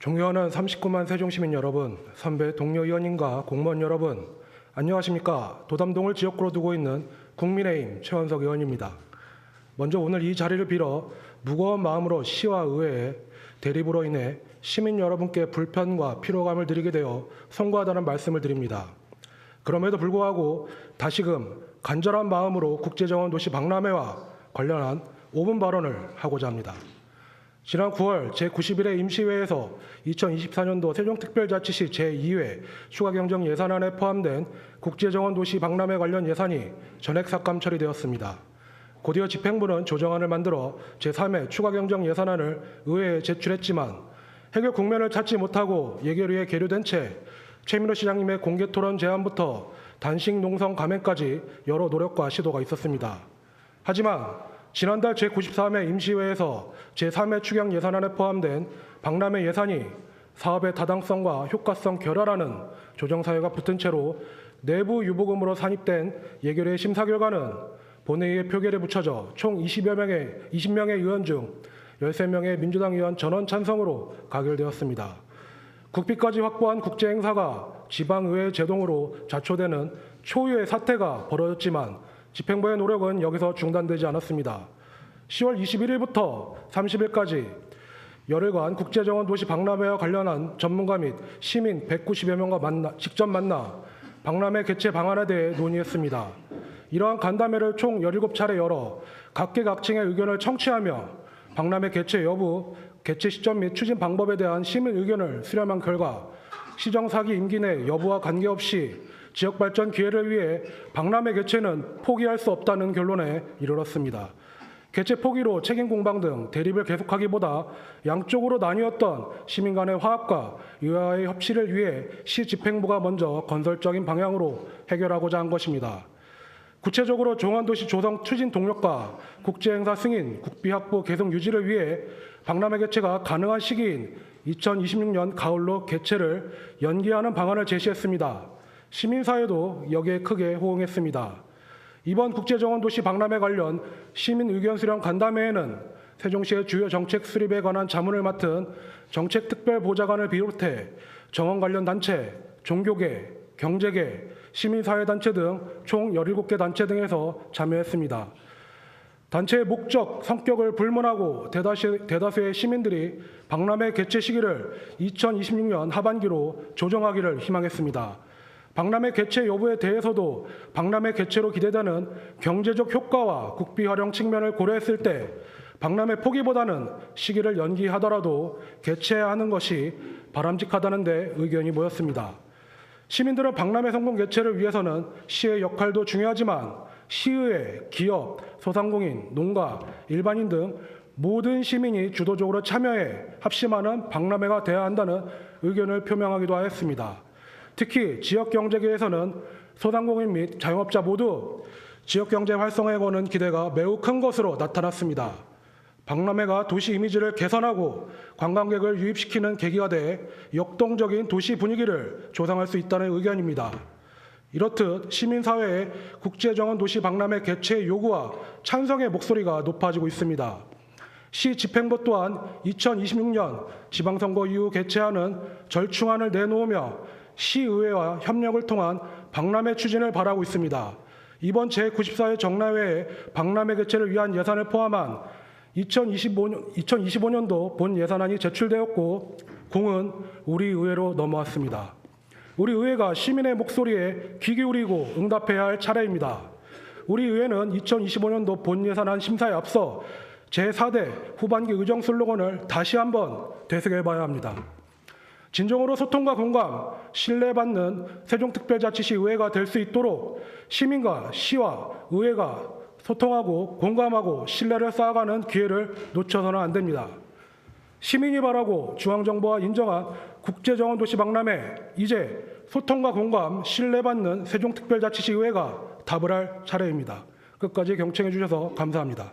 존경하는 39만 세종시민 여러분, 선배 동료 의원님과 공무원 여러분, 안녕하십니까? 도담동을 지역구로 두고 있는 국민의힘 최원석 의원입니다. 먼저 오늘 이 자리를 빌어 무거운 마음으로 시와 의회의 대립으로 인해 시민 여러분께 불편과 피로감을 드리게 되어 송구하다는 말씀을 드립니다. 그럼에도 불구하고 다시금 간절한 마음으로 국제정원 도시 박람회와 관련한 5분 발언을 하고자 합니다. 지난 9월 제91회 임시회에서 2024년도 세종특별자치시 제2회 추가경정 예산안에 포함된 국제정원 도시 박람회 관련 예산이 전액 삭감 처리되었습니다. 곧이어 집행부는 조정안을 만들어 제3회 추가경정 예산안을 의회에 제출했지만 해결 국면을 찾지 못하고 예결위에 계류된 채 최민호 시장님의 공개 토론 제안부터 단식 농성 감행까지 여러 노력과 시도가 있었습니다. 하지만 지난달 제93회 임시회에서 제3회 추경 예산안에 포함된 박람회 예산이 사업의 타당성과 효과성 결하라는 조정사유가 붙은 채로 내부 유보금으로 산입된 예결의 심사 결과는 본회의에 표결에 붙여져 총 20여 명의 20명의 의원 중 13명의 민주당 의원 전원 찬성으로 가결되었습니다. 국비까지 확보한 국제 행사가 지방의회 제동으로 자초되는 초유의 사태가 벌어졌지만 집행부의 노력은 여기서 중단되지 않았습니다. 10월 21일부터 30일까지 열흘간 국제정원 도시 박람회와 관련한 전문가 및 시민 190여 명과 만나, 직접 만나 박람회 개최 방안에 대해 논의했습니다. 이러한 간담회를 총 17차례 열어 각계각층의 의견을 청취하며 박람회 개최 여부, 개최 시점 및 추진 방법에 대한 시민 의견을 수렴한 결과 시정 사기 임기 내 여부와 관계없이 지역 발전 기회를 위해 박람회 개최는 포기할 수 없다는 결론에 이르렀습니다. 개최 포기로 책임 공방 등 대립을 계속하기보다 양쪽으로 나뉘었던 시민 간의 화합과 의회와의 협치를 위해 시 집행부가 먼저 건설적인 방향으로 해결하고자 한 것입니다. 구체적으로 종안도시 조성 추진 동력과 국제행사 승인, 국비 확보 계속 유지를 위해 박람회 개최가 가능한 시기인 2026년 가을로 개최를 연기하는 방안을 제시했습니다. 시민사회도 여기에 크게 호응했습니다. 이번 국제정원도시 박람회 관련 시민 의견 수렴 간담회에는 세종시의 주요 정책 수립에 관한 자문을 맡은 정책특별보좌관을 비롯해 정원 관련 단체, 종교계, 경제계, 시민사회단체 등 총 17개 단체 등에서 참여했습니다. 단체의 목적, 성격을 불문하고 대다수, 대다수의 시민들이 박람회 개최 시기를 2026년 하반기로 조정하기를 희망했습니다. 박람회 개최 여부에 대해서도 박람회 개최로 기대되는 경제적 효과와 국비 활용 측면을 고려했을 때 박람회 포기보다는 시기를 연기하더라도 개최하는 것이 바람직하다는 데 의견이 모였습니다. 시민들은 박람회 성공 개최를 위해서는 시의 역할도 중요하지만 시의회, 기업, 소상공인, 농가, 일반인 등 모든 시민이 주도적으로 참여해 합심하는 박람회가 돼야 한다는 의견을 표명하기도 하였습니다. 특히 지역 경제계에서는 소상공인 및 자영업자 모두 지역 경제 활성화에 거는 기대가 매우 큰 것으로 나타났습니다. 박람회가 도시 이미지를 개선하고 관광객을 유입시키는 계기가 돼 역동적인 도시 분위기를 조성할 수 있다는 의견입니다. 이렇듯 시민사회의 국제정원 도시 박람회 개최 요구와 찬성의 목소리가 높아지고 있습니다. 시 집행부 또한 2026년 지방선거 이후 개최하는 절충안을 내놓으며 시의회와 협력을 통한 박람회 추진을 바라고 있습니다. 이번 제94회 정례회에 박람회 개최를 위한 예산을 포함한 2025년, 2025년도 본 예산안이 제출되었고 공은 우리 의회로 넘어왔습니다. 우리 의회가 시민의 목소리에 귀 기울이고 응답해야 할 차례입니다. 우리 의회는 2025년도 본 예산안 심사에 앞서 제4대 후반기 의정 슬로건을 다시 한번 되새겨 봐야 합니다. 진정으로 소통과 공감, 신뢰받는 세종특별자치시 의회가 될 수 있도록 시민과 시와 의회가 소통하고 공감하고 신뢰를 쌓아가는 기회를 놓쳐서는 안 됩니다. 시민이 바라고 중앙정부가 인정한 국제정원도시 박람회 이제 소통과 공감, 신뢰받는 세종특별자치시 의회가 답을 할 차례입니다. 끝까지 경청해 주셔서 감사합니다.